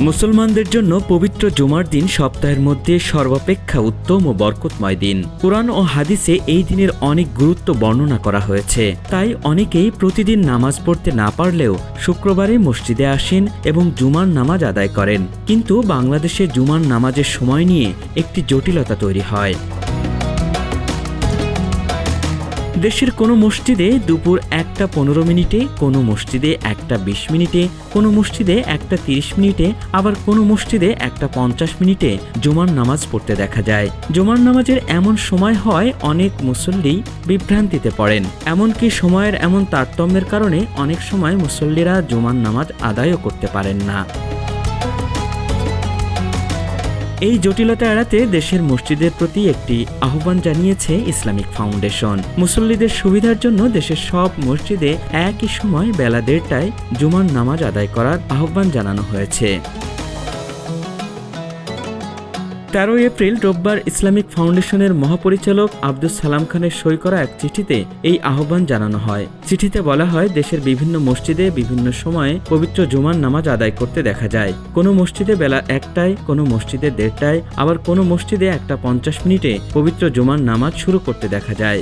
মুসলমানদের জন্য পবিত্র জুমার দিন সপ্তাহের মধ্যে সর্বাপেক্ষা উত্তম ও বরকতময় দিন। কোরআন ও হাদিসে এই দিনের অনেক গুরুত্ব বর্ণনা করা হয়েছে। তাই অনেকেই প্রতিদিন নামাজ পড়তে না পারলেও শুক্রবারে মসজিদে আসেন এবং জুমার নামাজ আদায় করেন। কিন্তু বাংলাদেশে জুমার নামাজের সময় নিয়ে একটি জটিলতা তৈরি হয়। দেশের কোনো মসজিদে দুপুর একটা পনেরো মিনিটে, কোনো মসজিদে একটা বিশ মিনিটে, কোনো মসজিদে একটা তিরিশ মিনিটে, আবার কোনো মসজিদে একটা পঞ্চাশ মিনিটে জুমার নামাজ পড়তে দেখা যায়। জুমার নামাজের এমন সময় হয় অনেক মুসল্লি বিভ্রান্তিতে পড়েন। এমনকি সময়ের এমন তারতম্যের কারণে অনেক সময় মুসল্লিরা জুমার নামাজ আদায়ও করতে পারেন না। এই জটিলতা এড়াতে দেশের মসজিদের প্রতি একটি আহ্বান জানিয়েছে ইসলামিক ফাউন্ডেশন। মুসল্লিদের সুবিধার জন্য দেশের সব মসজিদে একই সময় বেলা দেড়টায় জুমার নামাজ আদায় করার আহ্বান জানানো হয়েছে। তেরো এপ্রিল রোববার ইসলামিক ফাউন্ডেশনের মহাপরিচালক আব্দুল সালাম খানের সই করা এক চিঠিতে এই আহ্বান জানানো হয়। চিঠিতে বলা হয়, দেশের বিভিন্ন মসজিদে বিভিন্ন সময়ে পবিত্র জুমার নামাজ আদায় করতে দেখা যায়। কোনো মসজিদে বেলা একটায়, কোনো মসজিদে দেড়টায়, আবার কোনো মসজিদে একটা পঞ্চাশ মিনিটে পবিত্র জুমার নামাজ শুরু করতে দেখা যায়।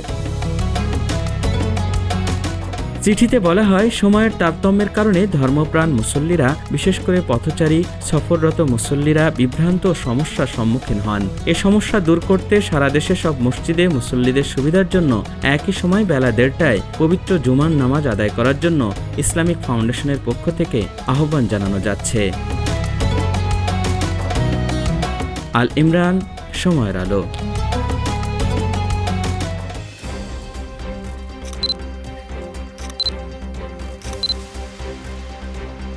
চিঠিতে বলা হয়, সময়ের তারতম্যের কারণে ধর্মপ্রাণ মুসল্লিরা, বিশেষ করে পথচারী, সফররত মুসল্লিরা বিভ্রান্ত সমস্যার সম্মুখীন হন। এ সমস্যা দূর করতে সারা দেশে সব মসজিদে মুসল্লিদের সুবিধার জন্য একই সময় বেলা দেড়টায় পবিত্র জুমার নামাজ আদায় করার জন্য ইসলামিক ফাউন্ডেশনের পক্ষ থেকে আহ্বান জানানো যাচ্ছে। আল ইমরান, সময়ের আলো।